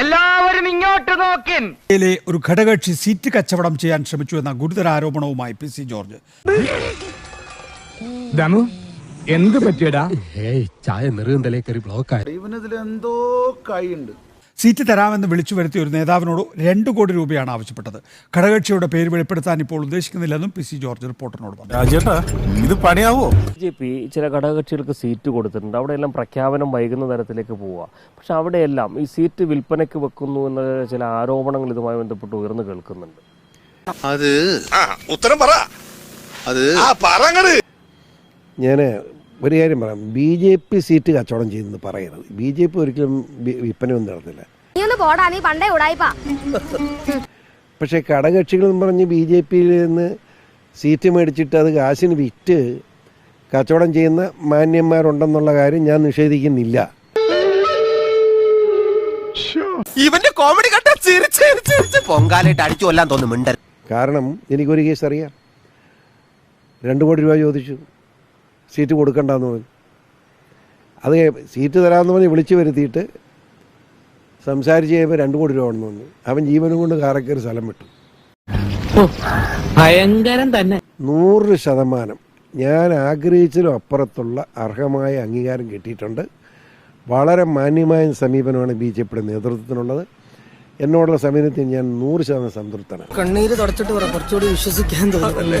എല്ലാവരും ഇങ്ങോട്ട് നോക്കി യിലെ ഒരു ഘടകകക്ഷി സീറ്റ് കച്ചവടം ചെയ്യാൻ ശ്രമിച്ചു എന്ന ഗുരുതര ആരോപണവുമായി പി സി ജോർജ്. ദമു എന്ത് പറ്റിയടാ? ഏയ് ചായ നെറുകന്തലേ കയറി ബ്ലോക്കായി ഇവനതിൽ എന്തോ കൈയുണ്ട്. സീറ്റ് തരാമെന്ന് വിളിച്ചു വരുത്തിയ ഒരു നേതാവിനോട് രണ്ട് കോടി രൂപയാണ് ആവശ്യപ്പെട്ടത്. ഘടകകക്ഷിയുടെ പേര് വെളിപ്പെടുത്താൻ ഇപ്പോൾ ഉദ്ദേശിക്കുന്നില്ലെന്നും പി സി ജോർജ് റിപ്പോർട്ടറിനോട് പറഞ്ഞു. രാജേട്ടാ ഇത് പണിയാവോ? ബി ജെ പി ചില ഘടകകക്ഷികൾക്ക് സീറ്റ് കൊടുത്തിട്ടുണ്ട്. അവിടെയെല്ലാം പ്രഖ്യാപനം വൈകുന്ന തരത്തിലേക്ക് പോവുക പക്ഷെ അവിടെയെല്ലാം ഈ സീറ്റ് വിൽപ്പനയ്ക്ക് വെക്കുന്നു എന്ന ചില ആരോപണങ്ങൾ ഇതുമായി ബന്ധപ്പെട്ട് ഉയർന്നു കേൾക്കുന്നുണ്ട്. അത് ഉത്തരം പറ. അത് ഞാൻ ഒരു കാര്യം പറയാം. ബി ജെ പി സീറ്റ് കച്ചവടം ചെയ്യുന്നത് പറയരുത്. ബി ജെ പി ഒരിക്കലും വിൽപ്പന വിൽപ്പനയൊന്നും നടത്തില്ല. നീ ഒന്ന് പോടാ നീ പണ്ടേ ഉടായിപ്പാ. പക്ഷേ ഘടകക്ഷികൾ എന്ന് പറഞ്ഞ് ബി ജെ പിയിൽ നിന്ന് സീറ്റ് മേടിച്ചിട്ട് അത് കാശിന് വിറ്റ് കച്ചവടം ചെയ്യുന്ന മാന്യന്മാരുണ്ടെന്നുള്ള കാര്യം ഞാൻ നിഷേധിക്കുന്നില്ല. ഇവന്റെ കോമഡി കണ്ട ചിരിച്ച് ചിരിച്ച് ചിരിച്ച് പൊങ്കാലായിട്ട് അടിച്ചു കൊല്ലാൻ തോന്നുന്നു കാരണം എനിക്കൊരു കേസ് അറിയാം രണ്ട് കോടി രൂപ ചോദിച്ചു. സീറ്റ് കൊടുക്കണ്ടെന്ന് പറഞ്ഞു. അത് സീറ്റ് തരാമെന്ന് പറഞ്ഞ് വിളിച്ചു വരുത്തിയിട്ട് സംസാരിച്ച് കഴിയുമ്പോൾ രണ്ട് കോടി രൂപ വേണമെന്ന് പറഞ്ഞു അവൻ ജീവനും കൊണ്ട് കാറൊക്കെ സ്ഥലം വിട്ടു. ഭയങ്കരം തന്നെ. നൂറ് ശതമാനം ഞാൻ ആഗ്രഹിച്ചതിലും അപ്പുറത്തുള്ള അർഹമായ അംഗീകാരം കിട്ടിയിട്ടുണ്ട്. വളരെ മാന്യമായ സമീപനമാണ് ബി ജെ പിയുടെ നേതൃത്വത്തിനുള്ളത്. എന്നോടുള്ള സമീപനത്തിൽ ഞാൻ നൂറ് ശതമാനം സംതൃപ്തനാണ്. കണ്ണീര് തുടച്ചിട്ട് കുറച്ചുകൂടി വിശ്വസിക്കാൻ തോന്നുന്നു.